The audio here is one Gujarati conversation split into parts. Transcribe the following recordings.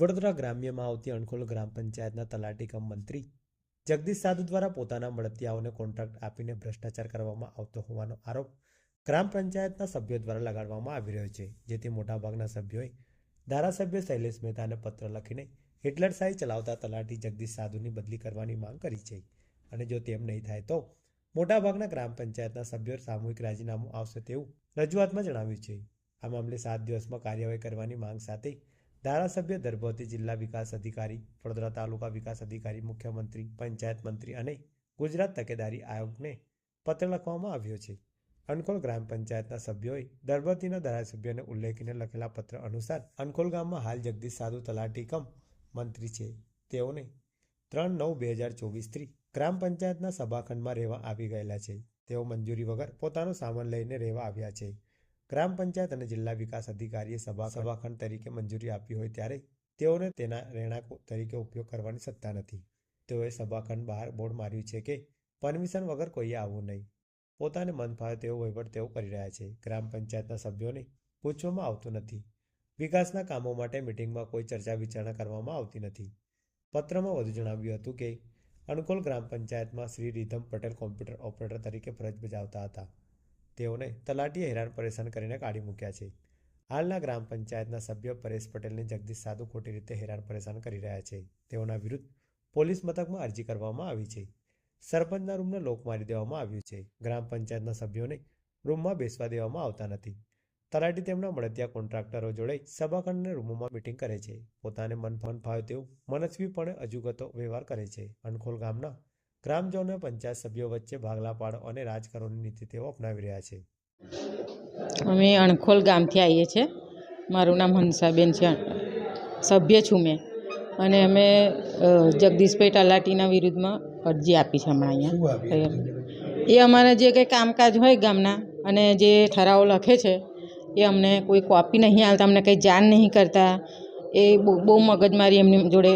વડોદરા ગ્રામ્યમાં આવતી અણખોલ ગ્રામ પંચાયતના તલાટી મંત્રી જગદીશ સાધુ દ્વારા પોતાના મળતિયાઓને કોન્ટ્રાક્ટ આપીને ભ્રષ્ટાચાર કરવામાં આવતો હોવાનો આરોપ ગ્રામ પંચાયતના સભ્યો દ્વારા લગાડવામાં આવી રહ્યો છે, જેથી મોટાભાગના સભ્યોએ ધારાસભ્ય શૈલેષ મહેતાને પત્ર લખીને હિટલરશાહી ચલાવતા તલાટી જગદીશ સાધુની બદલી કરવાની માંગ કરી છે. અને જો તેમ નહીં થાય તો મોટાભાગના ગ્રામ પંચાયતના સભ્યો સામૂહિક રાજીનામું આવશે તેવું રજૂઆતમાં જણાવ્યું છે. આ મામલે સાત દિવસમાં કાર્યવાહી કરવાની માંગ સાથે ધારાસભ્ય દર્ભવતી જિલ્લા વિકાસ અધિકારી, વડોદરા તાલુકા વિકાસ અધિકારી, મુખ્યમંત્રી, પંચાયત મંત્રી અને ગુજરાત તકેદારી આયોગને પત્ર લખવામાં આવ્યો છે. અનખોલ ગ્રામ પંચાયતના સભ્યોએ દર્ભવતીના ધારાસભ્યને ઉલ્લેખીને લખેલા પત્ર અનુસાર અનખોલ ગામમાં હાલ જગદીશ સાધુ તલાટી કમ મંત્રી છે. તેઓને ત્રણ નવ બે હજાર ચોવીસથી ગ્રામ પંચાયતના સભાખંડમાં રહેવા આવી ગયેલા છે. તેઓ મંજૂરી વગર પોતાનો સામાન લઈને રહેવા આવ્યા છે. ગ્રામ પંચાયત અને જિલ્લા વિકાસ અધિકારીએ સભા સભાખંડ તરીકે મંજૂરી આપી હોય ત્યારે તેઓને તેના રહેણાંક તરીકે ઉપયોગ કરવાની સત્તા નથી. તેઓએ સભાખંડ બહાર બોર્ડ માર્યું છે કે પરમિશન વગર કોઈએ આવવું નહીં. પોતાને મન ફાવે તેવો વહીવટ તેઓ કરી રહ્યા છે. ગ્રામ પંચાયતના સભ્યોને પૂછવામાં આવતું નથી. વિકાસના કામો માટે મિટિંગમાં કોઈ ચર્ચા વિચારણા કરવામાં આવતી નથી. પત્રમાં વધુ જણાવ્યું હતું કે અનુકૂળ ગ્રામ પંચાયતમાં શ્રી રીધમ પટેલ કોમ્પ્યુટર ઓપરેટર તરીકે ફરજ બજાવતા હતા. તેઓને તલાટીએ હેરાન પરેશાન કરીને કાઢી મૂક્યા છે. હાલના ગ્રામ પંચાયતના સભ્ય પરેશ પટેલને જગદીશ સાધુ ખોટી રીતે હેરાન પરેશાન કરી રહ્યા છે. તેઓના વિરુદ્ધ પોલીસ મથકમાં અરજી કરવામાં આવી છે. સરપંચના રૂમને લોક મારી દેવામાં આવ્યું છે. ગ્રામ પંચાયતના સભ્યોને રૂમમાં બેસવા દેવામાં આવતા નથી. તલાટી તેમના મળતિયા કોન્ટ્રાક્ટરો જોડે સભાખંડને રૂમોમાં મિટિંગ કરે છે. પોતાને મન ફાવે તેવું મનસ્વીપણે અજુગતો વ્યવહાર કરે છે. અનખોલ ગામના ગ્રામજનો પંચાયત સભ્યો વચ્ચે ભાગલા પાડો અને રાજકારણની નીતિ તેઓ અપનાવી રહ્યા છે. અમે અણખોલ ગામથી આવીએ છીએ. મારું નામ હંસાબેન છે. સભ્ય છું મેં. અને અમે જગદીશભાઈ તલાટીના વિરુદ્ધમાં અરજી આપી છે હમણાં અહીંયા. એ અમારા જે કંઈ કામકાજ હોય ગામના અને જે ઠરાવો લખે છે એ અમને કોઈ કોપી નહીં આવતા અમને કંઈ જાણ નહીં કરતા. એ બહુ બહુ મગજમારી એમની જોડે.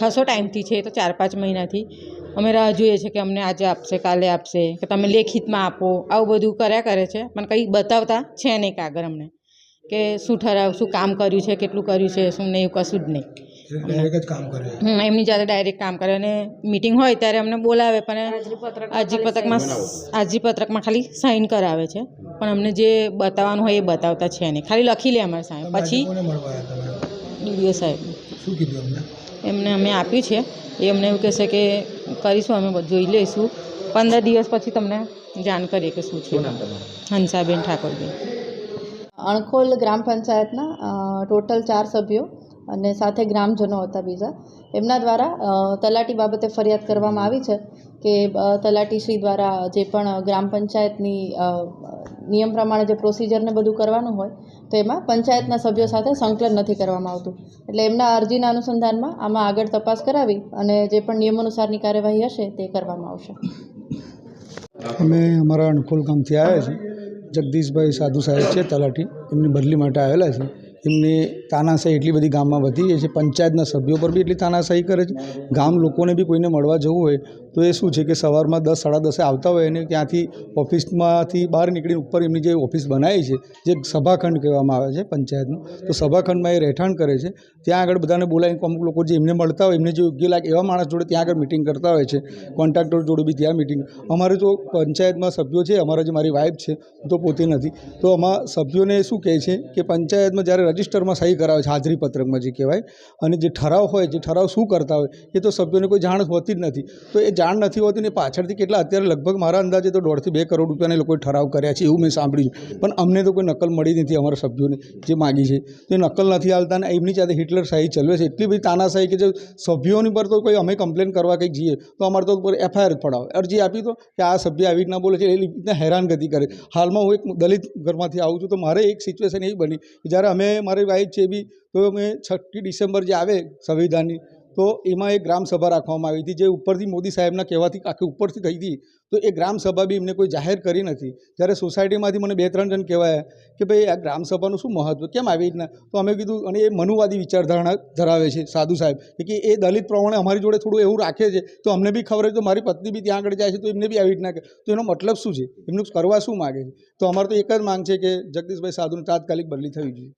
ખાસો ટાઈમથી છે તો ચાર પાંચ મહિનાથી. અમે રાહ જોઈએ છે કે અમને આજે આપશે કાલે આપશે કે તમે લેખિતમાં આપો. આવું બધું કર્યા કરે છે. પણ કંઈ બતાવતા છે નહીં કાગળ અમને. કે શું ઠરાવ શું કામ કર્યું છે કેટલું કર્યું છે શું નહીં એવું કશું જ નહીં. ડાયરેક્ટ જ કામ કરે. હમ, એમની જાતે ડાયરેક્ટ કામ કરે. અને મિટિંગ હોય ત્યારે અમને બોલાવે પણ અરજીપત્રકમાં અરજીપત્રકમાં ખાલી સાઇન કરાવે છે. પણ અમને જે બતાવવાનું હોય એ બતાવતા છે નહીં. ખાલી લખી લે અમારે સાહેબ પછી ડીડીઓ સાહેબ. શું કીધું અમને? એમને અમે આપ્યું છે. એ અમને એવું કહેશે કે કરીશું અમે બધું જોઈ લઈશું. પંદર દિવસ પછી તમને જાણ કરીએ કે શું છે. હંસાબેન ઠાકોરબેન. અણખોલ ગ્રામ પંચાયતના ટોટલ ચાર સભ્યો. અને સાથે ગ્રામજનો હતા બીજા. એમના દ્વારા તલાટી બાબતે ફરિયાદ કરવામાં આવી છે કે તલાટી તલાટીશ્રી દ્વારા જે પણ ગ્રામ પંચાયતની નિયમ પ્રમાણે જે પ્રોસિજરને બધું કરવાનું હોય, તો એમાં પંચાયતના સભ્યો સાથે સંકલન નથી કરવામાં આવતું. એટલે એમના અરજીના અનુસંધાનમાં આમાં આગળ તપાસ કરાવી અને જે પણ નિયમાનુસારની કાર્યવાહી હશે તે કરવામાં આવશે. અમે અમારા અણખોલ ગામથી આવ્યા છીએ. જગદીશભાઈ સાધુ સાહેબ છે તલાટી. એમની બદલી માટે આવેલા છે એમની તાનાશાહી એટલી બધી ગામમાં વધી ગઈ છે. પંચાયતના સભ્યો પર બી એટલી તાનાશાહી કરે છે. ગામ લોકોને બી કોઈને મળવા જવું હોય તો એ શું છે કે સવારમાં દસ, સાડા દસે આવતા હોય અને ત્યાંથી ઓફિસમાંથી બહાર નીકળીને ઉપર એમની જે ઓફિસ બનાવી છે, જે સભાખંડ કહેવામાં આવે છે પંચાયતનું, તો સભાખંડમાં એ રહેઠાણ કરે છે. ત્યાં આગળ બધાને બોલાવીને અમુક લોકો જે એમને મળતા હોય, એમને જે યોગ્ય લાગે એવા માણસ જોડે ત્યાં આગળ મિટિંગ કરતા હોય છે. કોન્ટ્રાક્ટર જોડે બી ત્યાં મિટિંગ અમારે તો પંચાયતમાં સભ્યો છે, અમારા જે મારી વાઈફ છે, તો પોતે નથી. તો આમાં સભ્યોને શું કહે છે કે પંચાયતમાં જ્યારે રજિસ્ટરમાં સહી કરાવે છે, હાજરી પત્રકમાં જે કહેવાય. અને જે ઠરાવ હોય, જે ઠરાવ શું કરતા હોય, એ તો સભ્યોને કોઈ જાણ હોતી જ નથી. તો એ જાણ નથી હોતી ને પાછળથી કેટલા અત્યારે લગભગ મારા અંદાજે તો દોઢથી બે કરોડ રૂપિયાને લોકોએ ઠરાવ કર્યા છે, એવું મેં સાંભળ્યું પણ અમને તો કોઈ નકલ મળી નથી અમારા સભ્યોને, જે માગી છે. એ નકલ નથી હાલતા ને એમની સાથે હિટલર શાહી ચલવે છે. એટલી બધી તાનાશાહી કે જે સભ્યોની પર તો કોઈ અમે કમ્પ્લેન કરવા કંઈક જઈએ, તો અમારે તો ઉપર એફઆઈઆર પડાવે. અરજી આપી તો કે આ સભ્ય આવી રીતના બોલે છે, એ રીતના હેરાનગતિ કરે. હાલમાં હું એક દલિત ઘરમાંથી આવું છું, તો મારે એક સિચ્યુએશન એવી બની કે જ્યારે અમે મારી વાઈફ છે બી, તો અમે છઠ્ઠી ડિસેમ્બર જે આવે સંવિધાનની, તો એમાં એક ગ્રામસભા રાખવામાં આવી હતી, જે ઉપરથી મોદી સાહેબના કહેવાથી આખી ઉપરથી થઈ હતી. તો એ ગ્રામસભા બી એમને કોઈ જાહેર કરી નથી. જ્યારે સોસાયટીમાંથી મને બે ત્રણ જણ કહેવાયા કે ભાઈ, આ ગ્રામસભાનું શું મહત્વ? કેમ આવી રીતના? તો અમે કીધું, અને એ મનુવાદી વિચારધારણા ધરાવે છે સાધુ સાહેબ, કે એ દલિત પ્રમાણે અમારી જોડે થોડું એવું રાખે છે, તો અમને બી ખબર હોય, તો મારી પત્ની બી ત્યાં આગળ જાય છે, તો એમને બી આવી રીતના તો એનો મતલબ શું છે? એમનું કરવા શું માગે છે? તો અમારે તો એક જ માંગ છે કે જગદીશભાઈ સાધુની તાત્કાલિક બદલી થવી જોઈએ.